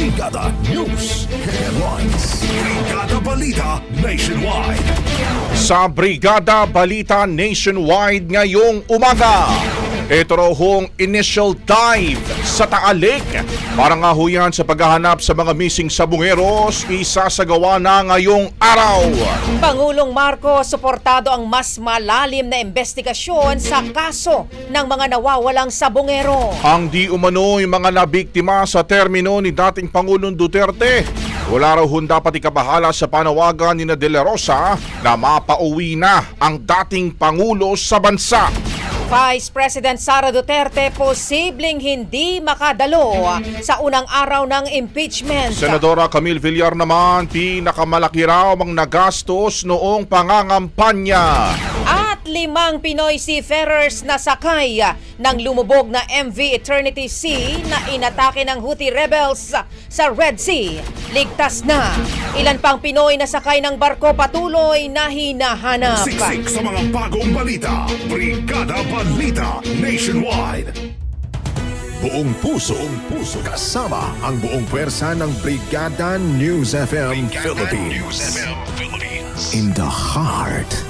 Brigada News Headlines. Brigada Balita Nationwide. Sa Brigada Balita Nationwide ngayong umaga. Ito raw hong initial dive sa Taalik. Para nga ho yan sa paghahanap sa mga missing sabungeros, isasagawa na ngayong araw. Pangulong Marcos suportado ang mas malalim na investigasyon sa kaso ng mga nawawalang sabongero. Ang di umano yung mga nabiktima sa termino ni dating Pangulong Duterte. Wala raw hong dapat ikabahala sa panawagan ni na De La Rosa na mapauwi na ang dating Pangulo sa bansa. Vice President Sara Duterte posibleng hindi makadalo sa unang araw ng impeachment. Senadora Camille Villar naman, pinakamalaki raw ang nagastos noong pangangampanya. At limang Pinoy seafarers na sakay ng lumubog na MV Eternity Sea na inatake ng Houthi rebels sa Red Sea. Ligtas na. Ilan pang Pinoy na sakay ng barko patuloy na hinahanap. Siksik sa mga bagong balita. Brigada Balita Nationwide. Buong puso, buong puso. Kasama ang buong pwersa ng Brigada News FM Philippines. In the heart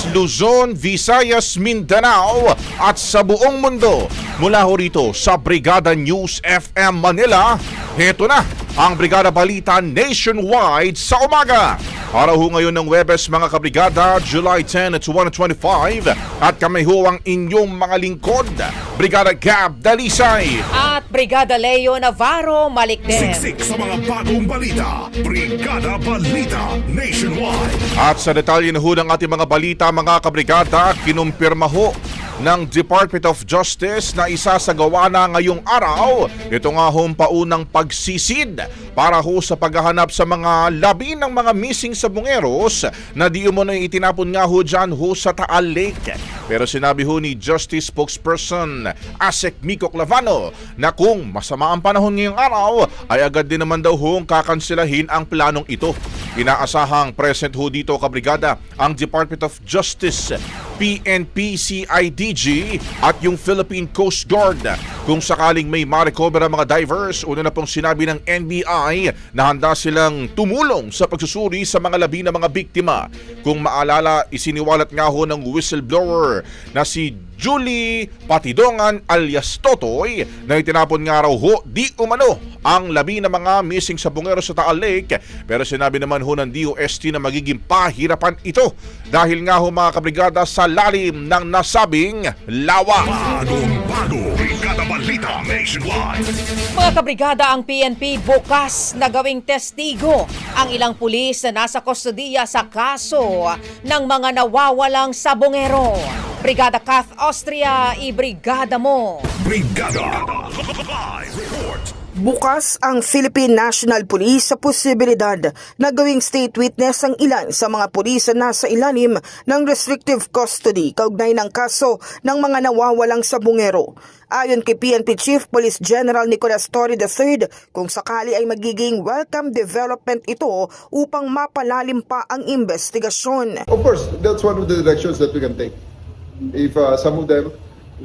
Luzon, Visayas, Mindanao at sa buong mundo. Mula ho rito sa Brigada News FM Manila, heto na ang Brigada Balita Nationwide sa umaga. Araw ho ngayon ng Webes mga kabrigada, July 10, 2025 at kami ho ang inyong mga lingkod, Brigada Gab Dalisay. At Brigada Leo Navarro Malikden. Siksik sa mga bagong balita. Brigada Balita Nationwide. At sa detalye na ho ng ating mga balita mga kabrigada, kinumpirma ho ng Department of Justice na isasagawa na ngayong araw. Ito nga hong paunang pagsisid para ho sa paghahanap sa mga labi ng mga missing sabungeros na di umano itinapon nga ho dyan ho sa Taal Lake. Pero sinabi ho ni Justice Spokesperson Asek Miko Clavano na kung masama ang panahon ngayong araw ay agad din naman daw hong kakansilahin ang planong ito. Inaasahang present ho dito kabrigada ang Department of Justice, PNP, CIDG at yung Philippine Coast Guard. Kung sakaling may ma-recover ang mga divers, una na pong sinabi ng NBI na handa silang tumulong sa pagsusuri sa mga labi ng mga biktima. Kung maalala, isiniwalat nga ho ng whistleblower na si Julie Patidongan alias Totoy na itinapon nga raw ho di umano ang labi ng mga missing sa bungero sa Taal Lake pero sinabi naman ho ng DOST na magiging pahirapan ito dahil nga ho mga kabrigada sa lalim ng nasabing lawa. Bagong bago, Balita Nationwide. Mga kabrigada ang PNP bukas na gawing testigo ang ilang pulis na nasa kustodiya sa kaso ng mga nawawalang sabongero. Brigada Kath Austria, ibrigada mo. Brigada Live. Bukas ang Philippine National Police sa posibilidad na gawing state witness ang ilan sa mga pulis na nasa ilalim ng restrictive custody kaugnay ng kaso ng mga nawawalang sabungero. Ayon kay PNP Chief Police General Nicolas Torre III, kung sakali ay magiging welcome development ito upang mapalalim pa ang investigasyon. Of course, that's one of the directions that we can take. If uh, some of them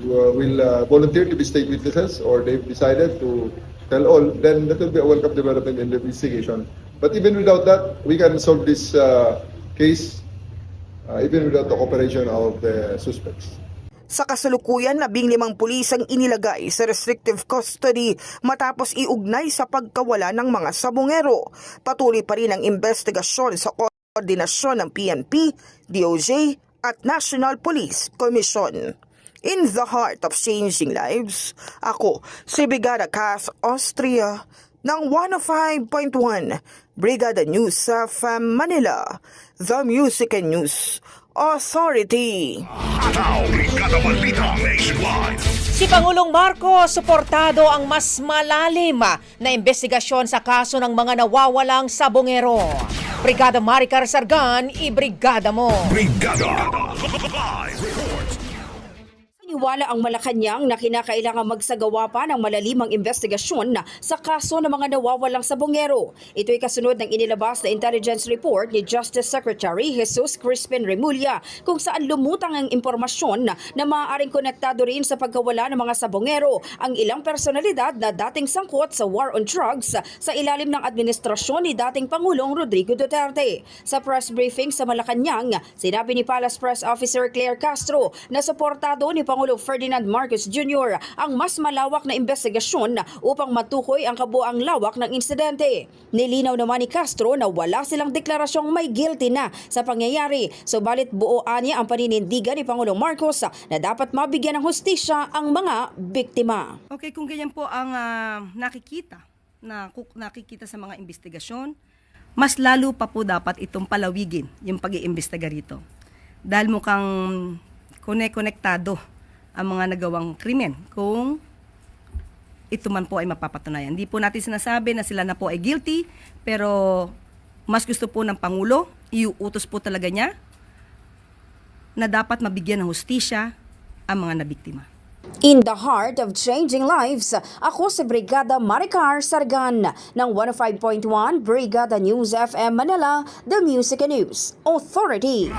will uh, volunteer to be state witnesses or they've decided to tell all, then that will be a welcome development in the investigation. But even without that, we can solve this uh, case uh, even without the cooperation of the suspects. Sa kasalukuyan, labing limang pulis ang inilagay sa restrictive custody matapos iugnay sa pagkawala ng mga sabongero. Patuloy pa rin ang investigasyon sa koordinasyon ng PNP, DOJ at National Police Commission. In the heart of changing lives, ako si Brigada Cass Austria ng 105.1 Brigada News sa Manila, The Music and News Authority. Ataw, Brigada Balita Nationwide. Si Pangulong Marcos suportado ang mas malalim na investigasyon sa kaso ng mga nawawalang sabongero. Brigada Maricar Sargan, ibrigada mo. Brigada Live Report. Iniwala ang Malacanang na kinakailangan magsagawa pa ng malalimang investigasyon sa kaso ng mga nawawalang sabongero. Ito'y kasunod ng inilabas na intelligence report ni Justice Secretary Jesus Crispin Remulla kung saan lumutang ang impormasyon na maaaring konektado rin sa pagkawala ng mga sabongero ang ilang personalidad na dating sangkot sa war on drugs sa ilalim ng administrasyon ni dating Pangulong Rodrigo Duterte. Sa press briefing sa Malacanang, sinabi ni Palace Press Officer Claire Castro na suportado ni Pangulong Ferdinand Marcos Jr. ang mas malawak na investigasyon upang matukoy ang kabuang lawak ng insidente. Nilinaw naman ni Castro na wala silang deklarasyong may guilty na sa pangyayari, subalit buo anya ang paninindigan ni Pangulong Marcos na dapat mabigyan ng hustisya ang mga biktima. Okay, kung ganyan po ang ah, nakikita, na nakikita sa mga investigasyon, mas lalo pa po dapat itong palawigin yung pag-iimbestiga rito. Dahil mukhang kone-konektado ang mga nagawang krimen kung ito man po ay mapapatunayan. Hindi po natin sinasabi na sila na po ay guilty, pero mas gusto po ng Pangulo, iuutos po talaga niya na dapat mabigyan ng hustisya ang mga nabiktima. In the heart of changing lives, ako si Brigada Maricar Sargan ng 105.1 Brigada News FM Manila, The Music and News Authority.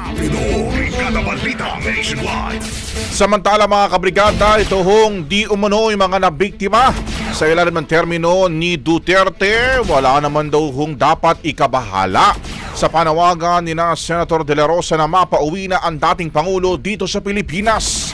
Samantala mga kabrigada, ito hong di umano yung mga nabiktima sa ilalim ng termino ni Duterte, wala naman daw hong dapat ikabahala sa panawagan ni na Senator De La Rosa na mapauwi na ang dating Pangulo dito sa Pilipinas.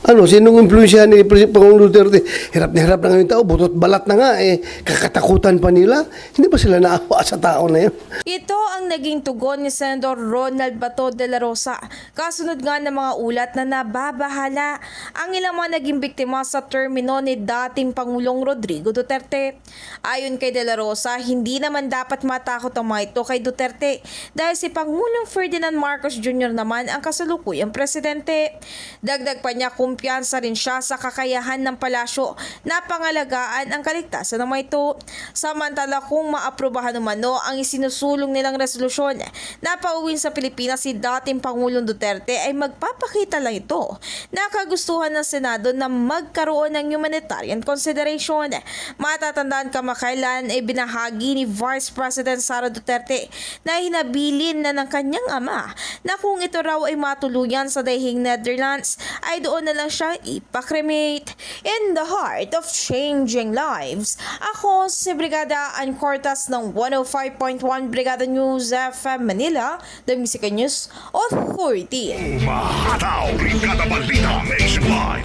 Ano, sinong impluensyahan ni President Pangulong Duterte? Hirap na hirap na ngayon tao, butot balat na nga eh, kakatakutan pa nila. Hindi ba sila naawa sa tao na yun? Ito ang naging tugon ni Senador Ronald Bato de la Rosa. Kasunod nga ng mga ulat na nababahala ang ilang mga naging biktima sa termino ni dating Pangulong Rodrigo Duterte. Ayon kay de la Rosa, hindi naman dapat matakot ang mga ito kay Duterte dahil si Pangulong Ferdinand Marcos Jr. naman ang kasalukuyang presidente. Dagdag pa niya kumpiyansa rin siya sa kakayahan ng palasyo na pangalagaan ang kaligtasan ng ito. Samantala kung maaprubahan umano ang isinusulong nilang resolusyon na pauwin sa Pilipinas si dating Pangulong Duterte ay magpapakita lang ito na kagustuhan ng Senado na magkaroon ng humanitarian consideration. Matatandaan kamakailan ay binahagi ni Vice President Sara Duterte na hinabilin na ng kanyang ama na kung ito raw ay matuluyan sa dahing Netherlands ay doon na lang siya ipakremate. In the heart of changing lives, ako si Brigada Ann Cortas ng 105.1 Brigada News FM Manila, The Music News Authority. Umahataw, Brigada Balita Nationwide.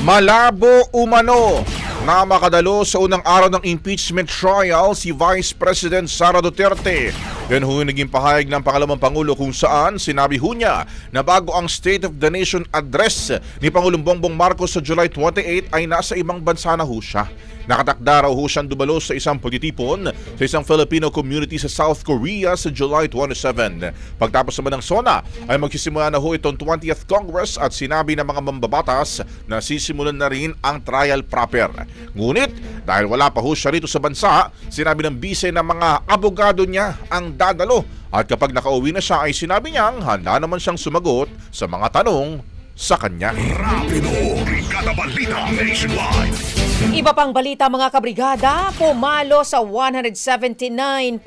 Malabo umano na makadalo sa unang araw ng impeachment trial si Vice President Sara Duterte. Yan ho naging pahayag ng pangalawang Pangulo kung saan sinabi ho niya na bago ang State of the Nation address ni Pangulong Bongbong Marcos sa July 28 ay nasa ibang bansa na ho siya. Nakatakda raw ho siyang dumalo sa isang pagtitipon sa isang Filipino community sa South Korea sa July 27. Pagtapos naman ng SONA ay magsisimula na ho itong 20th Congress at sinabi ng mga mambabatas na sisimulan na rin ang trial proper. Ngunit dahil wala pa ho siya rito sa bansa, sinabi ng bise ng mga abogado niya ang dadalo at kapag nakauwi na siya ay sinabi niyang handa naman siyang sumagot sa mga tanong sa kanya. Rapido, Brigada Balita Nationwide. Iba pang balita mga kabrigada, pumalo sa 179.6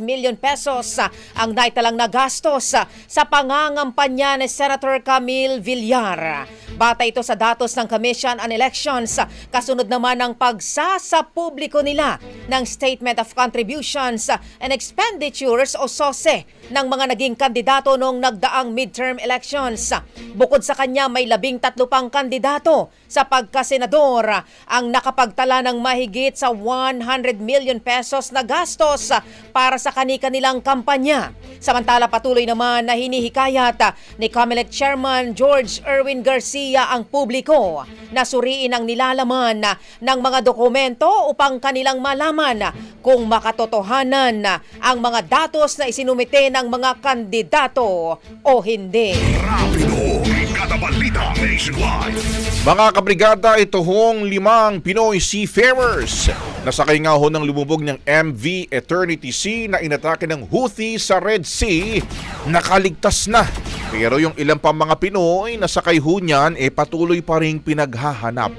million pesos ang naitalang na gastos sa pangangampanya ni Senator Camille Villar. Bata ito sa datos ng Commission on Elections, kasunod naman ng pagsasapubliko nila ng Statement of Contributions and Expenditures o SOSE ng mga naging kandidato noong nagdaang midterm elections. Bukod sa kanya, may labing tatlo pang kandidato sa pagkasenador ang nakapagtala ng mahigit sa 100 million pesos na gastos para sa kani-kanilang kampanya. Samantala patuloy naman na hinihikayat ni COMELEC Chairman George Erwin Garcia ang publiko na suriin ang nilalaman ng mga dokumento upang kanilang malaman kung makatotohanan ang mga datos na isinumite ng mga kandidato o hindi. Rapido, Brigada Balita Nationwide. Mga kabrigada, ito hong limang Pinoy seafarers. Nasakay nga ho ng lumubog ng MV Eternity Sea na inatake ng Houthi sa Red Sea. Nakaligtas na. Pero yung ilang pa mga Pinoy na sakay ho niyan, eh patuloy pa rin pinaghahanap.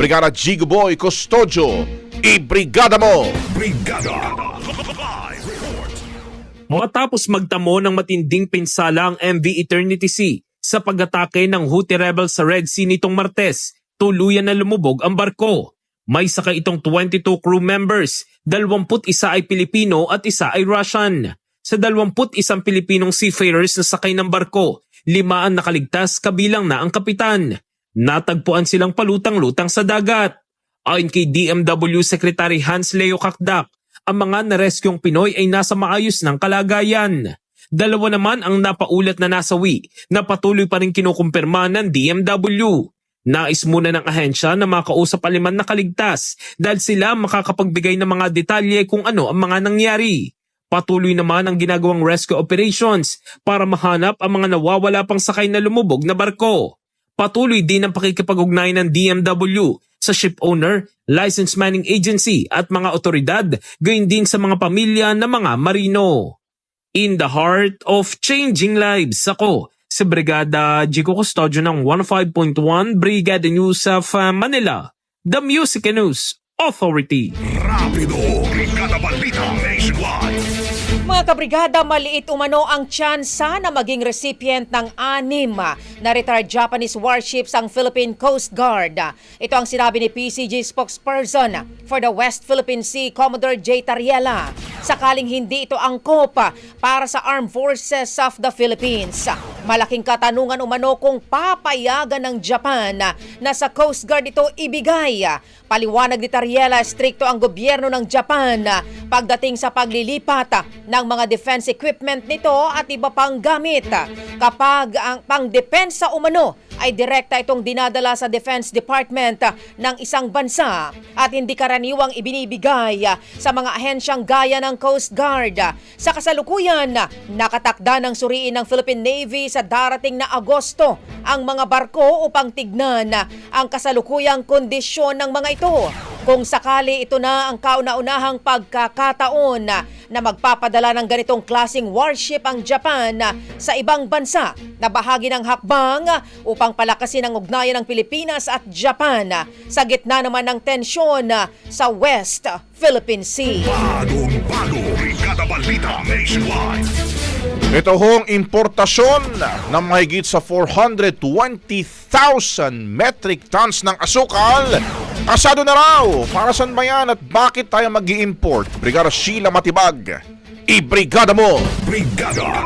Brigada Jigo Boy Custodio, i-brigada mo! Brigada. Matapos magtamo ng matinding pinsala ang MV Eternity Sea sa pag-atake ng Houthi rebels sa Red Sea nitong Martes, tuluyan na lumubog ang barko. May sakay itong 22 crew members, 21 ay Pilipino at isa ay Russian. Sa 21 Pilipinong seafarers na sakay ng barko, lima ang nakaligtas kabilang na ang kapitan. Natagpuan silang palutang-lutang sa dagat. Ayon kay DMW Secretary Hans Leo Kakdak, ang mga nareskyong Pinoy ay nasa maayos ng kalagayan. Dalawa naman ang napaulat na nasawi na patuloy pa rin kinukumpirma ng DMW. Nais muna ng ahensya na makausap aliman na kaligtas dahil sila makakapagbigay ng mga detalye kung ano ang mga nangyari. Patuloy naman ang ginagawang rescue operations para mahanap ang mga nawawala pang sakay na lumubog na barko. Patuloy din ang pakikipag-ugnay ng DMW sa ship owner, license manning agency at mga otoridad, gayon din sa mga pamilya ng mga marino. In the heart of changing lives, ako si Brigada Jico Custodio ng 15.1 Brigada News of uh, Manila, the Music News Authority. Rapido, Brigada Balita Nationwide. Mga kabrigada, maliit umano ang tsansa na maging recipient ng anim na retired Japanese warships ang Philippine Coast Guard. Ito ang sinabi ni PCG spokesperson for the West Philippine Sea, Commodore J. Tariela. sakaling hindi ito angkop para sa Armed Forces of the Philippines. Malaking katanungan umano kung papayagan ng Japan na sa Coast Guard ito ibigay. Paliwanag ni Tariela, strikto ang gobyerno ng Japan pagdating sa paglilipat ng mga defense equipment nito at iba pang gamit. Kapag ang pangdepensa umano ay direkta itong dinadala sa Defense Department ng isang bansa at hindi karaniwang ibinibigay sa mga ahensyang gaya ng Coast Guard. Sa kasalukuyan, nakatakda ng suriin ng Philippine Navy sa darating na Agosto ang mga barko upang tignan ang kasalukuyang kondisyon ng mga ito. Kung sakali ito na ang kauna-unahang pagkakataon na magpapadala ng ganitong klasing warship ang Japan sa ibang bansa na bahagi ng hakbang upang palakasin ang ugnayan ng Pilipinas at Japan sa gitna naman ng tensyon sa West Philippine Sea. Bagong bago. Ito hong importasyon ng mahigit sa 420,000 metric tons ng asukal. Asado na raw. Para saan ba yan at bakit tayo mag import Brigada Sheila Matibag. Ibrigada mo! Brigada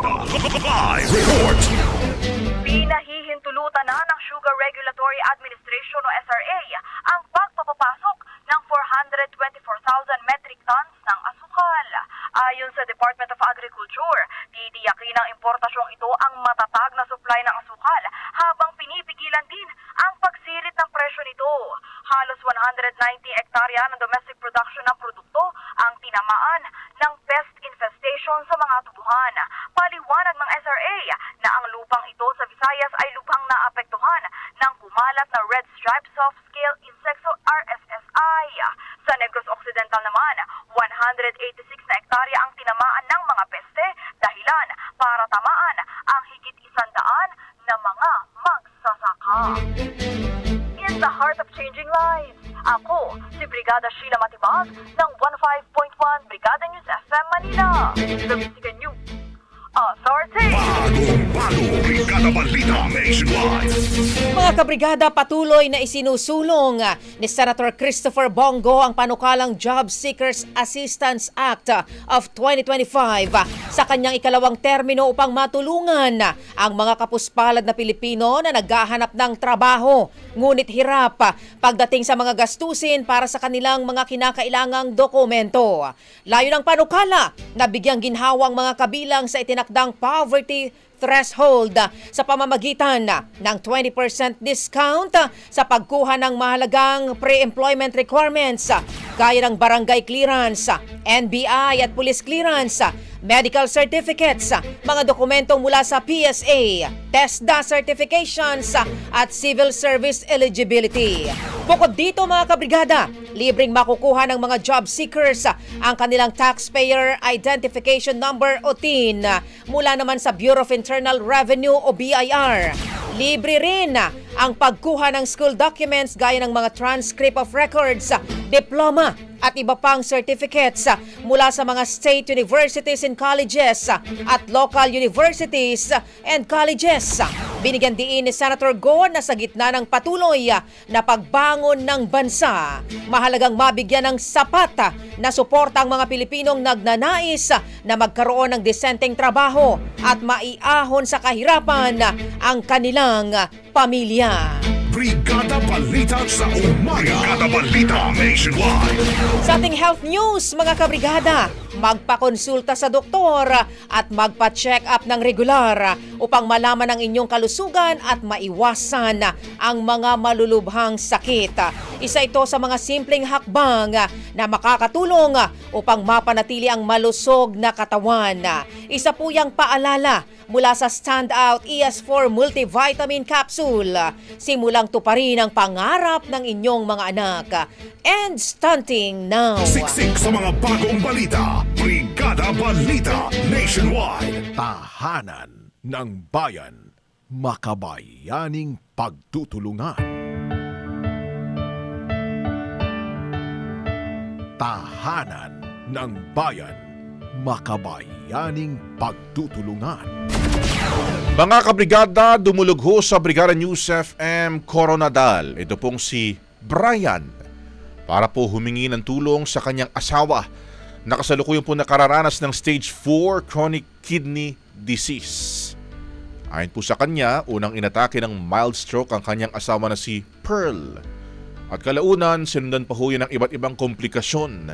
Live Report. Pinahihintulutan na ng Sugar Regulatory Administration o SRA ang pagpapapasok ng 424,000 metric tons ng asukal. Ayon sa Department of Agriculture, titiyakin ng importasyong ito ang matatag na supply ng asukal habang pinipigilan din ang pagsirit ng presyo nito. Halos 190 hektarya ng domestic production ng produkto ang tinamaan ng pest infestation sa mga tubuhan. Paliwanag ng SRA na ang lupang ito sa Visayas ay lubhang naapektuhan ng kumalat na red stripe soft scale Music News Authority. Bagong bago, Brigada Balita Nationwide. Mga kabrigada, patuloy na isinusulong ni Senator Christopher Bongo ang panukalang Job Seekers Assistance Act of 2025 ah, sa kanyang ikalawang termino upang matulungan ang mga kapuspalad na Pilipino na naghahanap ng trabaho ngunit hirap pagdating sa mga gastusin para sa kanilang mga kinakailangang dokumento. Layo ng panukala na bigyang ginhawang mga kabilang sa itinakdang poverty threshold sa pamamagitan ng 20% discount sa pagkuha ng mahalagang pre-employment requirements gaya ng barangay clearance, NBI at police clearance, medical certificates, mga dokumento mula sa PSA, TESDA certifications at civil service eligibility. Bukod dito mga kabrigada, libreng makukuha ng mga job seekers ang kanilang taxpayer identification number o TIN mula naman sa Bureau of Internal Revenue o BIR. Libre rin ang pagkuha ng school documents gaya ng mga transcript of records, diploma at iba pang certificates mula sa mga state universities and colleges at local universities and colleges. Binigyan diin ni Senator Go na sa gitna ng patuloy na pagbangon ng bansa, mahalagang mabigyan ng sapat na suporta ang mga Pilipinong nagnanais na magkaroon ng desenteng trabaho at maiahon sa kahirapan ah, ang kanilang pamilya. Brigada Balita sa umaga. Brigada Balita Nationwide. Sa ating health news, mga kabrigada, magpakonsulta sa doktor at magpa-check up ng regular upang malaman ang inyong kalusugan at maiwasan ang mga malulubhang sakit. Isa ito sa mga simpleng hakbang na makakatulong upang mapanatili ang malusog na katawan. Isa po yung paalala mula sa Standout ES4 Multivitamin Capsule. Simulang tuparin ang pangarap ng inyong mga anak. And stunting now. Siksik sa mga bagong balita. Brigada Balita Nationwide. Tahanan ng bayan. Makabayaning pagtutulungan. Tahanan ng bayan. Makabayaning pagtutulungan. Mga kabrigada, dumulog ho sa Brigada News FM Coronadal. Ito pong si Brian para po humingi ng tulong sa kanyang asawa nakasalukuyan po nakararanas ng stage 4 chronic kidney disease. Ayon po sa kanya, unang inatake ng mild stroke ang kanyang asawa na si Pearl. At kalaunan, sinundan pa ho ng iba't ibang komplikasyon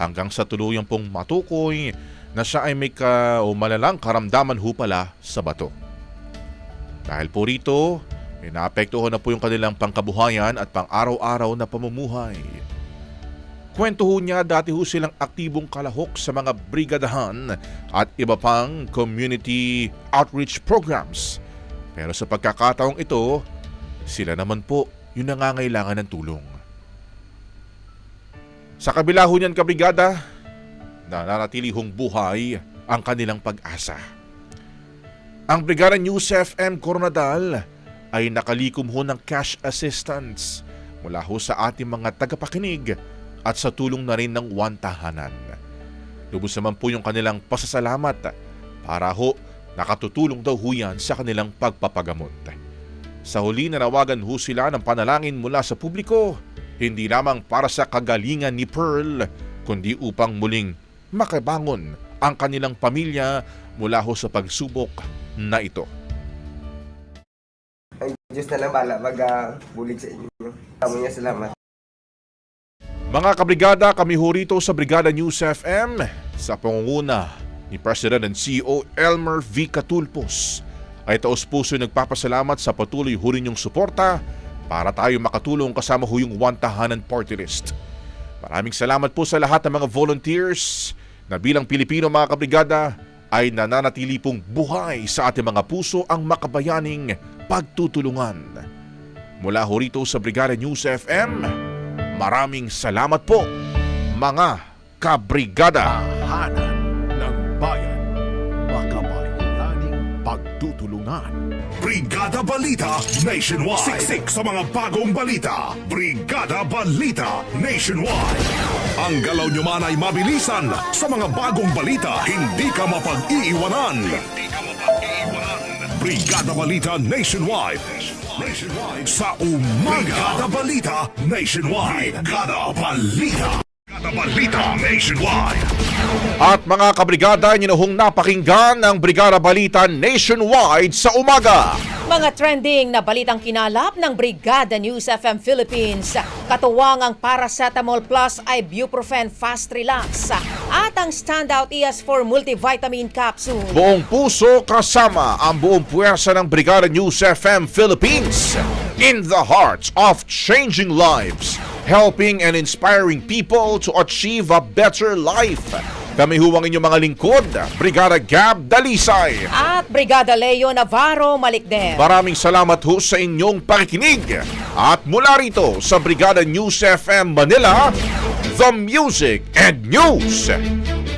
hanggang sa tuluyang pong matukoy na siya ay may ka, o malalang karamdaman ho pala sa bato. Dahil po rito, may naapektuhan na po yung kanilang pangkabuhayan at pang-araw-araw na pamumuhay. Kwento ho niya dati ho silang aktibong kalahok sa mga brigadahan at iba pang community outreach programs. Pero sa pagkakataong ito, sila naman po yung nangangailangan ng tulong. Sa kabila ho niyan kabrigada, nananatili hong buhay ang kanilang pag-asa. Ang Brigada News FM Coronadal ay nakalikom ho ng cash assistance mula ho sa ating mga tagapakinig at sa tulong na rin ng one tahanan. Lubos naman po yung kanilang pasasalamat para ho nakatutulong daw ho yan sa kanilang pagpapagamot. Sa huli nanawagan ho sila ng panalangin mula sa publiko, hindi lamang para sa kagalingan ni Pearl, kundi upang muling makabangon ang kanilang pamilya mula ho sa pagsubok na ito. Ang Diyos na lang bala mag-bulig sa inyo. Kamo niya salamat. Mga kabrigada, kami ho rito sa Brigada News FM sa pangunguna ni President and CEO Elmer V. Catulpos ay taos puso nagpapasalamat sa patuloy ho ninyong suporta para tayo makatulong kasama ho yung One Tahanan Party List. Maraming salamat po sa lahat ng mga volunteers na bilang Pilipino mga kabrigada ay nananatili pong buhay sa ating mga puso ang makabayaning pagtutulungan. Mula ho rito sa Brigada News FM, maraming salamat po mga kabrigada. Tahanan ng bayan. Makabayaning pagtutulungan. Brigada Balita Nationwide. Siksik sa mga bagong balita. Brigada Balita Nationwide. Ang galaw nyo man ay mabilisan sa mga bagong balita. Hindi ka mapag-iiwanan. Hindi ka mapag-iiwanan. Brigada Balita Nationwide. Nationwide. Sa umaga. Brigada Balita Nationwide. Brigada Balita. Brigada Balita Nationwide. At mga kabrigada, nyo hong napakinggan ang Brigada Balita Nationwide sa umaga. Mga trending na balitang kinalap ng Brigada News FM Philippines. Katuwang ang Paracetamol Plus Ibuprofen Fast Relax at ang Standout ES4 Multivitamin Capsule. Buong puso kasama ang buong puwersa ng Brigada News FM Philippines in the hearts of changing lives, helping and inspiring people to achieve a better life. Kami huwang inyong mga lingkod, Brigada Gab Dalisay. At Brigada Leo Navarro Malikden. Maraming salamat ho sa inyong pakikinig. At mula rito sa Brigada News FM Manila, The Music and News